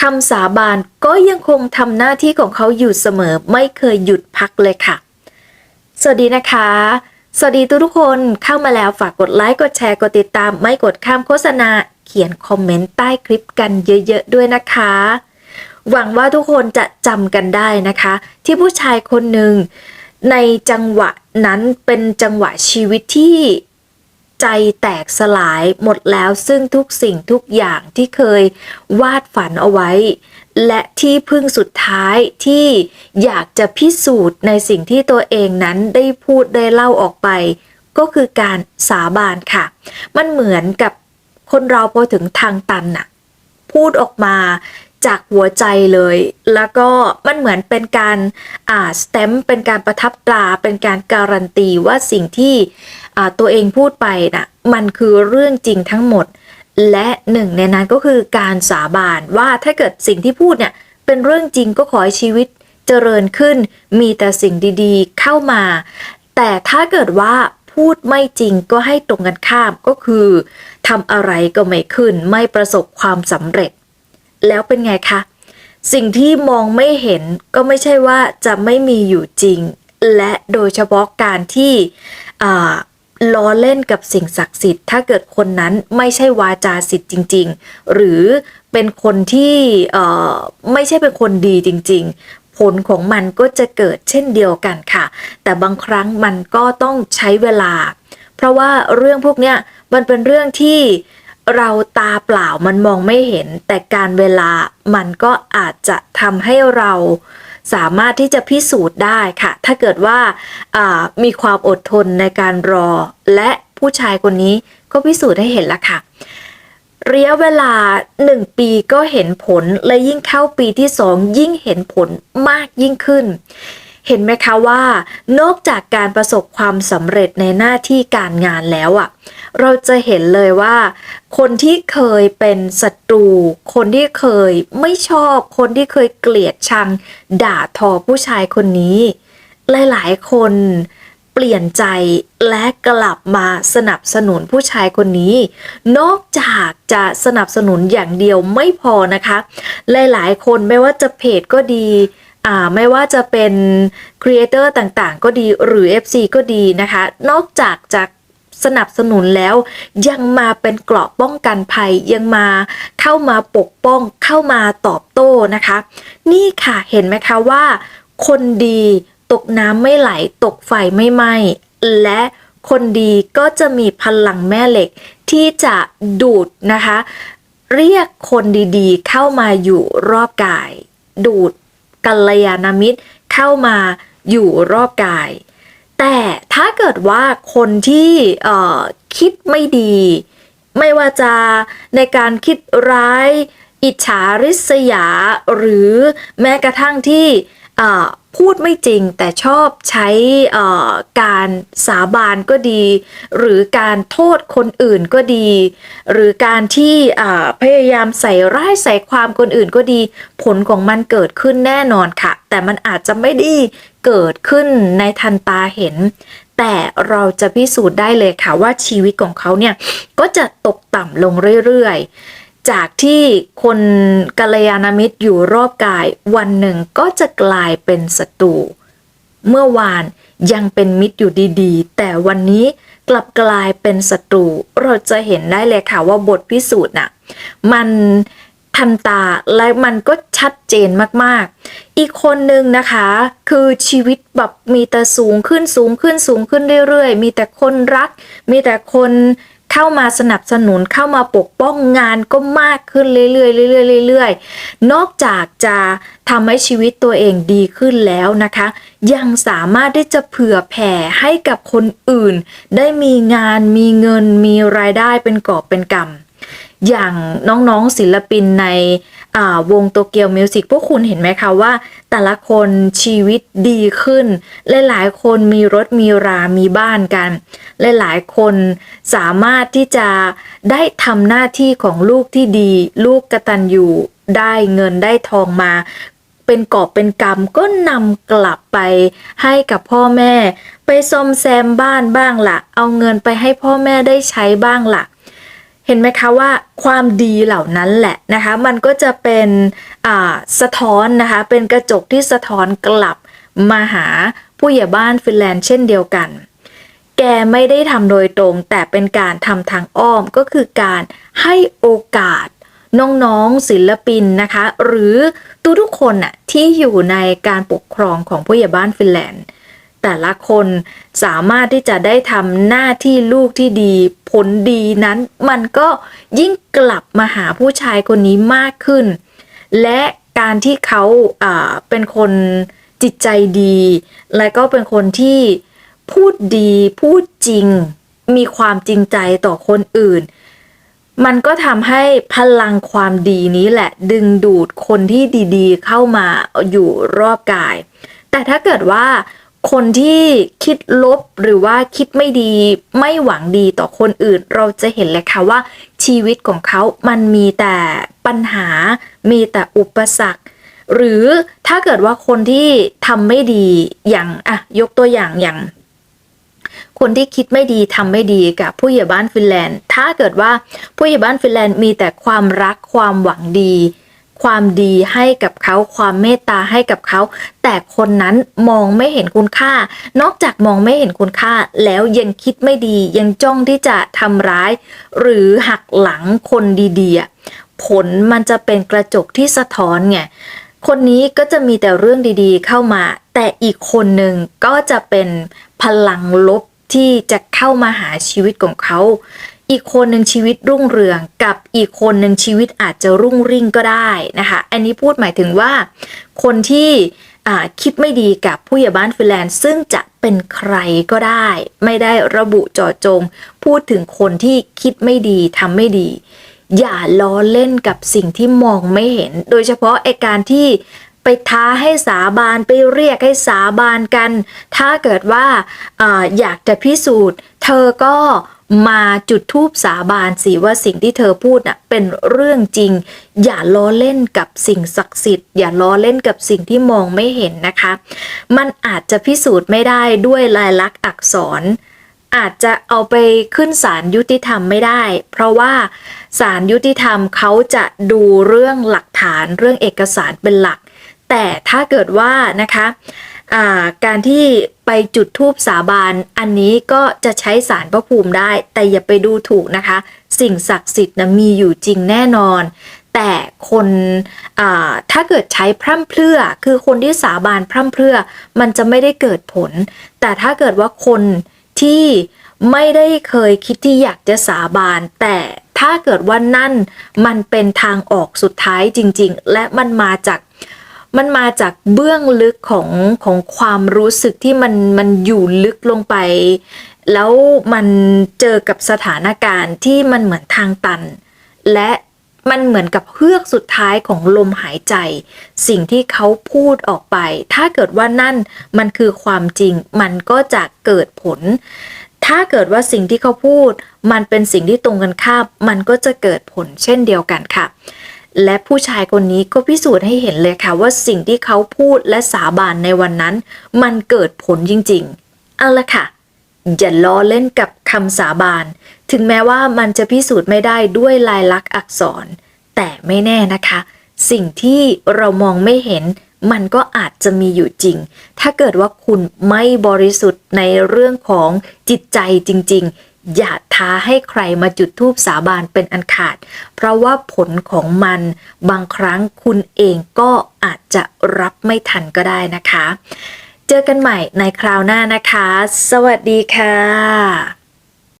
คำสาบานก็ยังคงทำหน้าที่ของเขาอยู่เสมอไม่เคยหยุดพักเลยค่ะ สวัสดีนะคะ สวัสดีทุกทุกคนเข้ามาแล้วฝากกดไลค์กดแชร์กดติดตาม ไม่กดข้ามโฆษณา เขียนคอมเมนต์ใต้คลิปกันเยอะๆด้วยนะคะ หวังว่าทุกคนจะจำกันได้นะคะ ที่ผู้ชายคนหนึ่งในจังหวะนั้นเป็นจังหวะชีวิตที่ ใจแตกสลายหมดแล้วซึ่งทุกสิ่งทุกอย่างที่เคยวาดฝันเอาไว้ และที่พึ่งสุดท้ายที่อยากจะพิสูจน์ในสิ่งที่ตัวเองนั้นได้พูดได้เล่าออกไป ก็คือการสาบานค่ะ มันเหมือนกับคนเราพอถึงทางตันน่ะพูดออกมา จากหัวใจเลย แล้วก็มันเหมือนเป็นการอ่าสแตมป์เป็นการประทับตราเป็นการการันตีว่าสิ่งที่อ่าตัวเองพูดไปน่ะมันคือเรื่องจริงทั้งหมด และหนึ่งในนั้นก็คือการสาบานว่าถ้าเกิดสิ่งที่พูดเนี่ยเป็นเรื่องจริงก็ขอให้ชีวิตเจริญขึ้น มีแต่สิ่งดีๆเข้ามา แต่ถ้าเกิดว่าพูดไม่จริงก็ให้ตรงกันข้ามก็คือทำอะไรก็ไม่ขึ้นไม่ประสบความสำเร็จ แล้วเป็นไงคะ สิ่งที่มองไม่เห็นก็ไม่ใช่ว่าจะไม่มีอยู่จริง และโดยเฉพาะการที่ล้อเล่นกับสิ่งศักดิ์สิทธิ์ ถ้าเกิดคนนั้นไม่ใช่วาจาสิทธิ์จริง ๆ หรือเป็นคนที่ไม่ใช่เป็นคนดีจริง ๆผลของมันก็จะเกิดเช่นเดียวกันค่ะ แต่บางครั้งมันก็ต้องใช้เวลา เพราะว่าเรื่องพวกเนี้ยมันเป็นเรื่องที่ เราตาเปล่ามันมองไม่เห็น แต่การเวลามันก็อาจจะทำให้เราสามารถที่จะพิสูจน์ได้ค่ะ ถ้าเกิดว่าามีความอดทนในการรอ และผู้ชายคนนี้ก็พิสูจน์ให้เห็นล้วค่ะระยะเวลา 1 ปีก็เห็นผล และยิ่งเข้าปีที่ 2 ยิ่งเห็นผลมากยิ่งขึ้น เห็นไหมคะว่า นอกจากการประสบความสำเร็จในหน้าที่การงานแล้วอะ่ะ เราจะเห็นเลยว่า คนที่เคยเป็นศัตรู คนที่เคยไม่ชอบ คนที่เคยเกลียดชัง ด่าทอผู้ชายคนนี้ หลายๆ คนเปลี่ยนใจและกลับมาสนับสนุนผู้ชายคนนี้ นอกจากจะสนับสนุนอย่างเดียวไม่พอนะคะ หลายๆ คนไม่ว่าจะเพจก็ดีอ่าไม่ว่าจะเป็นครีเอเตอร์ต่างๆ ก็ดีหรือ FC ก็ดีนะคะ นอกจากจะ สนับสนุนแล้ว ยังมาเป็นเกราะป้องกันภัย ยังมาเข้ามาปกป้องเข้ามาตอบโต้นะคะ นี่ค่ะเห็นไหมคะว่า คนดีตกน้ำไม่ไหลตกไฟไม่ไหม้และคนดีก็จะมีพลังแม่เหล็กที่จะดูดนะคะ เรียกคนดีๆ เข้ามาอยู่รอบกาย ดูดกัลยาณมิตรเข้ามาอยู่รอบกาย แต่ถ้าเกิดว่าคนที่คิดไม่ดี ไม่ว่าจะในการคิดร้าย อิจฉาริษยา หรือแม้กระทั่งที่พูดไม่จริงแต่ชอบใช้การสาบานก็ดี หรือการโทษคนอื่นก็ดี หรือการที่พยายามใส่ร้ายใส่ความคนอื่นก็ดี ผลของมันเกิดขึ้นแน่นอนค่ะ แต่มันอาจจะไม่ได้ เกิดขึ้นในทันตาเห็น แต่เราจะพิสูจน์ได้เลยค่ะว่าชีวิตของเขาเนี่ยก็จะตกต่ำลงเรื่อยๆ จากที่คนกัลยาณมิตรอยู่รอบกายวันหนึ่งก็จะกลายเป็นศัตรูเมื่อวานยังเป็นมิตรอยู่ดีๆ แต่วันนี้กลับกลายเป็นศัตรู เราจะเห็นได้เลยค่ะว่าบทพิสูจน์น่ะมัน ทันตาและมันก็ชัดเจนมากๆ อีกคนนึงนะคะ คือชีวิตแบบมีแต่สูงขึ้นสูงขึ้นสูงขึ้นเรื่อยๆ มีแต่คนรัก มีแต่คนเข้ามาสนับสนุนเข้ามาปกป้องงานก็มากขึ้นเรื่อยๆเรื่อยๆเรื่อยๆ นอกจากจะทำให้ชีวิตตัวเองดีขึ้นแล้วนะคะ ยังสามารถที่จะเผื่อแผ่ให้กับคนอื่น ได้มีงานมีเงินมีรายได้เป็นกอบเป็นกำ อย่างน้องๆศิลปินในวงโตเกียวมิวสิกพวกคุณเห็นไหมคะว่า แต่ละคนชีวิตดีขึ้น หลายๆคนมีรถมีรามีบ้านกัน หลายๆคนสามารถที่จะได้ทำหน้าที่ของลูกที่ดี ลูกกระตัญญูได้เงินได้ทองมาเป็นกอบเป็นกรรมก็นำกลับไปให้กับพ่อแม่ ไปซ่อมแซมบ้านบ้างละ่ะ เอาเงินไปให้พ่อแม่ได้ใช้บ้างล่ะ เห็นไหมคะว่าความดีเหล่านั้นแหละนะคะมันก็จะเป็นสะท้อนนะคะเป็นกระจกที่สะท้อนกลับมาหาผู้ใหญ่บ้านฟินแลนด์เช่นเดียวกัน แกไม่ได้ทำโดยตรง แต่เป็นการทำทางอ้อมก็คือการให้โอกาสน้องๆศิลปินนะคะ หรือทุกทุกคนน่ะที่อยู่ในการปกครองของผู้ใหญ่บ้านฟินแลนด์ แต่ละคนสามารถที่จะได้ทำหน้าที่ลูกที่ดี ผลดีนั้น มันก็ยิ่งกลับมาหาผู้ชายคนนี้มากขึ้น และการที่เขาเป็นคนจิตใจดี และก็เป็นคนที่พูดดีพูดจริง มีความจริงใจต่อคนอื่น มันก็ทำให้พลังความดีนี้แหละดึงดูดคนที่ดีๆ เข้ามาอยู่รอบกาย แต่ถ้าเกิดว่า คนที่คิดลบหรือว่าคิดไม่ดีไม่หวังดีต่อคนอื่น เราจะเห็นเลยค่ะว่าชีวิตของเขามันมีแต่ปัญหา มีแต่อุปสรรค หรือถ้าเกิดว่าคนที่ทำไม่ดีอย่างอะยกตัวอย่างอย่างคนที่คิดไม่ดีทำไม่ดีกับผู้ใหญ่บ้านฟินแลนด์ ถ้าเกิดว่าผู้ใหญ่บ้านฟินแลนด์มีแต่ความรักความหวังดี ความดีให้กับเขาความเมตตาให้กับเขา แต่คนนั้นมองไม่เห็นคุณค่า นอกจากมองไม่เห็นคุณค่า แล้วยังคิดไม่ดียังจ้องที่จะทำร้าย หรือหักหลังคนดีๆผลมันจะเป็นกระจกที่สะท้อนไงคนนี้ก็จะมีแต่เรื่องดีๆเข้ามา แต่อีกคนหนึ่งก็จะเป็นพลังลบที่จะเข้ามาหาชีวิตของเขา อีกคนหนึ่งชีวิตรุ่งเรืองกับอีกคนหนึ่งชีวิตอาจจะรุ่งริ่งก็ได้นะคะ อันนี้พูดหมายถึงว่า คนที่คิดไม่ดีกับผู้ใหญ่บ้านฟินแลนด์ซึ่งจะเป็นใครก็ได้ ไม่ได้ระบุเจาะจง พูดถึงคนที่คิดไม่ดีทำไม่ดี อย่าล้อเล่นกับสิ่งที่มองไม่เห็น โดยเฉพาะไอการที่ไปท้าให้สาบานไปเรียกให้สาบานกัน ถ้าเกิดว่าอาอยากจะพิสูจน์ เธอก็ มาจุดทูปสาบานสิว่าสิ่งที่เธอพูดน่ะเป็นเรื่องจริง อย่าล้อเล่นกับสิ่งศักดิ์สิทธิ์ อย่าล้อเล่นกับสิ่งที่มองไม่เห็นนะคะ มันอาจจะพิสูจน์ไม่ได้ด้วยลายลักษณ์อักษร อาจจะเอาไปขึ้นศาลยุติธรรมไม่ได้ เพราะว่าศาลยุติธรรมเขาจะดูเรื่องหลักฐานเรื่องเอกสารเป็นหลัก แต่ถ้าเกิดว่านะคะาการที่ ไปจุดทูปสาบานอันนี้ก็จะใช้สารพระภูมิได้ แต่อย่าไปดูถูกนะคะ สิ่งศักดิ์สิทธิ์นะมีอยู่จริงแน่นอน แต่คนถ้าเกิดใช้พร่ำเพรื่อ คือคนที่สาบานพร่ำเพรื่อ มันจะไม่ได้เกิดผล แต่ถ้าเกิดว่าคนที่ไม่ได้เคยคิดที่อยากจะสาบาน แต่ถ้าเกิดว่านั่นมันเป็นทางออกสุดท้ายจริง ๆ และมันมาจาก มันมาจากเบื้องลึกของของความรู้สึกที่มันมันอยู่ลึกลงไป แล้วมันเจอกับสถานการณ์ที่มันเหมือนทางตัน และมันเหมือนกับเฮือกสุดท้ายของลมหายใจ สิ่งที่เขาพูดออกไป ถ้าเกิดว่านั่นมันคือความจริง มันก็จะเกิดผล ถ้าเกิดว่าสิ่งที่เขาพูด มันเป็นสิ่งที่ตรงกันข้ามมันก็จะเกิดผลเช่นเดียวกันค่ะ และผู้ชายคนนี้ก็พิสูจน์ให้เห็นเลยค่ะว่าสิ่งที่เขาพูดและสาบานในวันนั้น มันเกิดผลจริงๆ เอาละค่ะ อย่าล้อเล่นกับคำสาบาน ถึงแม้ว่ามันจะพิสูจน์ไม่ได้ด้วยลายลักษณ์อักษร แต่ไม่แน่นะคะ สิ่งที่เรามองไม่เห็น มันก็อาจจะมีอยู่จริง ถ้าเกิดว่าคุณไม่บริสุทธิ์ในเรื่องของจิตใจจริง ๆ อย่าท้าให้ใครมาจุดธูปสาบานเป็นอันขาด เพราะว่าผลของมันบางครั้งคุณเองก็อาจจะรับไม่ทันก็ได้นะคะ เจอกันใหม่ในคราวหน้านะคะ สวัสดีค่ะ